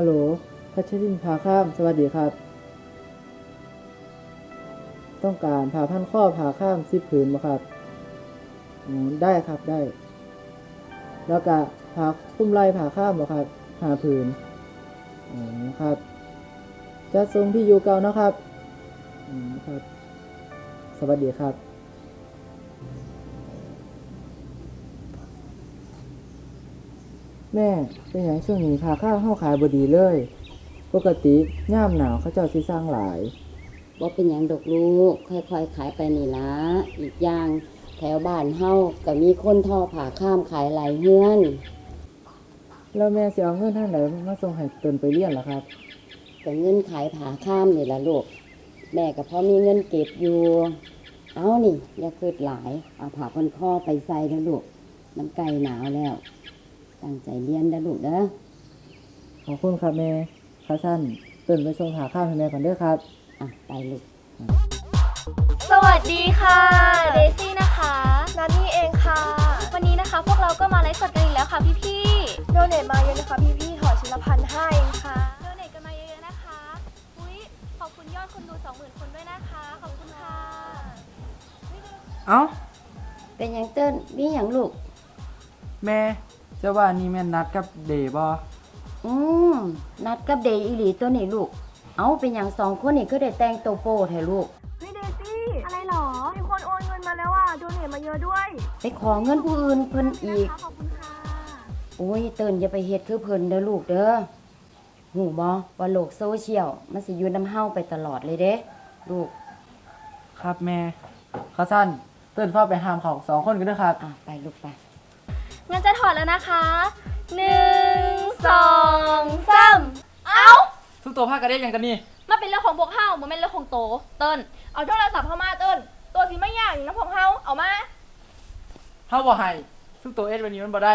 ฮัลโหลพัชรินพาข้าม สวัสดีครับ ต้องการผ่าพันข้อผ่าข้ามสิบผืนบ่ครับ ได้ครับได้ แล้วก็ผ่าคุ้มไล่ผ่าข้ามบ่ครับหาผืนครับ จะทรงที่อยู่เก่าเนาะครับครับ สวัสดีครับ แม่เป็นอย่างช่วงนี้ผ่าข้าวเข้าขายบดีเลย ปกติย่ามหนาวเขาเจ้าสิสร้างหลายบ่เป็นหยังดอกลูก ค่อยๆ ขายไปนี่ละอีกอย่างแถวบ้านเฮาก็มีคนทอผ่าข้ามขายหลายเฮือนแล้วแม่สิเอาเงินทางไหนมาส่งให้เตินไปเรียนล่ะครับก็เงินขายผ่าข้ามนี่ละลูก แม่ก็พอมีเงินเก็บอยู่ เอานี่อย่าคิดหลาย เอาผ่าพันคอไปใส่เด้อลูก มันใกล้หนาวแล้ว ตั้งใจเรียนเด้อลูกเด้อขอบคุณครับแม่ข้าสั้นเตินไปส่งหาข้าวให้แม่ก่อนเด้อครับ อะไปลูก สวัสดีค่ะเดซี่นะคะนันนี่เองค่ะ วันนี้นะคะพวกเราก็มาไลฟ์สดกันอีกแล้วค่ะพี่ๆโดเนทมาเยอะนะคะพี่ๆถอดชิ้นละพันห้าเองค่ะโดเนทกันมาเยอะๆนะคะอุ้ยขอบคุณยอดคนดู 20,000 คนด้วยนะคะ ขอบคุณค่ะเอ้า เป็นหยังเติ้นมีหยังลูก แม่ เจะว่านี่แม่นนัดกับเดบออืมนัดกับเดย์อีหลีตัวนี่ลูก เอาเป็นอย่างสองคนนี่ก็ได้แต่งตัวโป้แท้ลูก เฮ้ยเดซี่อะไรหรอ มีคนโอนเงินมาแล้วอะโดเนทมาเยอะด้วยไปขอเงินผู้อื่นเพิ่นอีกขอบคุณค่ะ โอ้ยเติ้นอย่าไปเฮ็ดคือเพิ่นเด้อลูกเด้อหูบ่ว่าโลกโซเชียลมันสิอยู่นำเฮาไปตลอดเลยเด้ลูกครับแม่ข้าสั้นเตินฟ้าไปหามเขาสองคนกันเด้อครับ อะไปลูกไป งั้นจะถอดแล้วนะคะหนึ่งสองสามเอ้า ทุกตัวภาคกระเด็นอย่างกันนี่มาเป็นเรื่องของพวกเฮาบ่แม่นเรื่องของโต เติ้นเอาโทรศัพท์เข้ามาเติ้นตัวสิไม่ยากนะพวกเฮาเอามา เฮาบ่ให้ทุกตัวเอสวันนี้มันบ่ได้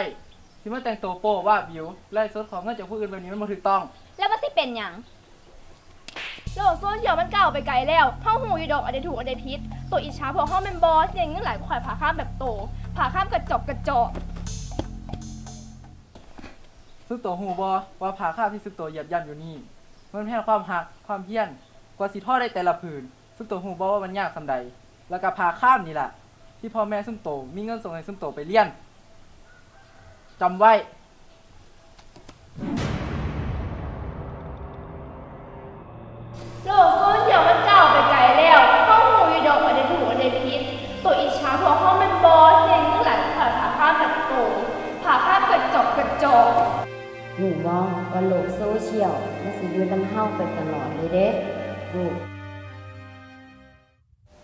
ที่มาแต่งตัวโป้ว่าบิวไล่สดของเงินจากผู้อื่นวันนี้มันบ่ถูกต้อง แล้วมันสิเป็นหยังโลกโซเชียลมันเก่าวไปไกลแล้วเฮาหูอยู่ดอกอันใดถูกอันใดผิดตัวอิจฉาพวกเฮาเป็นบอสอย่างเงี้ยหลายข่อยผ่าข้ามแบบโตผ่าข้ามกระจกกระจอก ทุกตัวหูบ่ว่าผาข้าวที่สุกตัวเหยียบย่ำอยู่นี่มันแพ้ความหักความเพียรกว่าสิทอดได้แต่ละผืนทุกตัวหูบ่ว่ามันยากสำใด แล้วก็พาข้ามนี่แหละที่พ่อแม่ซุ่มโตมีเงินส่งให้ซุ่มโตไปเลี้ยนจำไว้ หูบ่ว่าโลกโซเชียลมันสิอยู่นำเฮาไปตลอดเลยเด้ลูก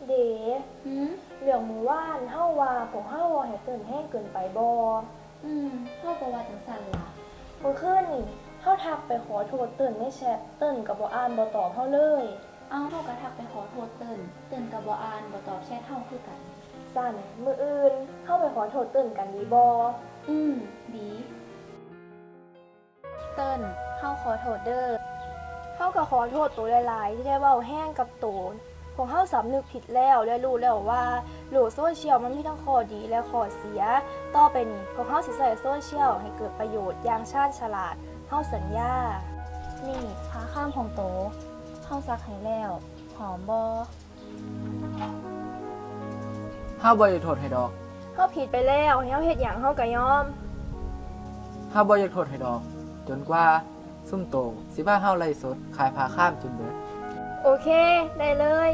เด๋เรื่องหมู่ว่านเฮาว่าพวกเฮาว่าให้เกินแห้งเกินไปบ่อืมเฮาก็ว่าจังซั่นล่ะเมื่อคืนนี่เฮาทักไปขอโทษเติ้นในแชทเติ้นก็บ่อ่านบ่ตอบเฮาเลยเอาเฮาก็ทักไปขอโทษเติ้นเติ้นก็บ่อ่านบ่ตอบแชทเฮาคือกันสั่นมื้ออื่นเฮาไปขอโทษเติ้นกันดีบ่อืมดีเติ้นเฮาขอโทษเด้อเฮาก็ขอโทษตัวหลายๆ ที่ได้เว้าแห้งกับตัวพวกเฮาสำนึกผิดแล้วและรู้แล้วว่าโลกโซเชียลมันมีทั้งข้อดีและข้อเสีย ต่อไปนี้พวกเฮาสิใช้โซเชียลให้เกิดประโยชน์อย่างชาญฉลาดเฮาสัญญา นี่พาข้ามของโตเฮาซักให้แล้ว หอมบ่ห้าบ่อยากโทษให้ดอกเฮาผิดไปแล้วเฮาเฮ็ดหยังเฮาก็ยอมห้าบ่อยากโทษให้ดอก จนกว่าซุ่มโตสิบ้าเฮาไล่สดขายผาข้ามจนเบิด โอเค ได้เลย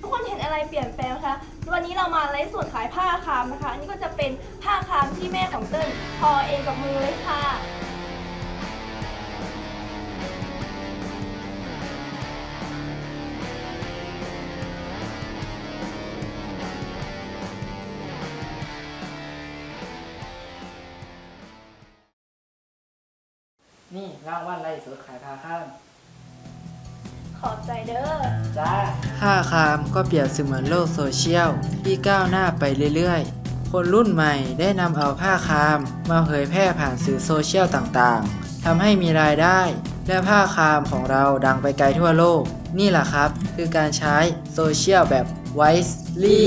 ทุกคนเห็นอะไรเปลี่ยนแปลงคะวันนี้เรามาไลฟ์สดขายผ้าคามนะคะ อันนี้ก็จะเป็นผ้าคามที่แม่ของเติ้ลทอเองกับมือเลยค่ะ นี่รางวัลไล่สดขายผาข้ามขอบใจเด้อ จ้าค่าคามก็เปรียบเสมือนโลกโซเชียลที่ก้าวหน้าไปเรื่อยๆ คนรุ่นใหม่ได้นำเอาผ้าคามมาเผยแพร่ผ่านสื่อโซเชียลต่างๆทำให้มีรายได้ และผ้าคามของเราดังไปไกลทั่วโลก นี่แหละครับ คือการใช้โซเชียลแบบ wisely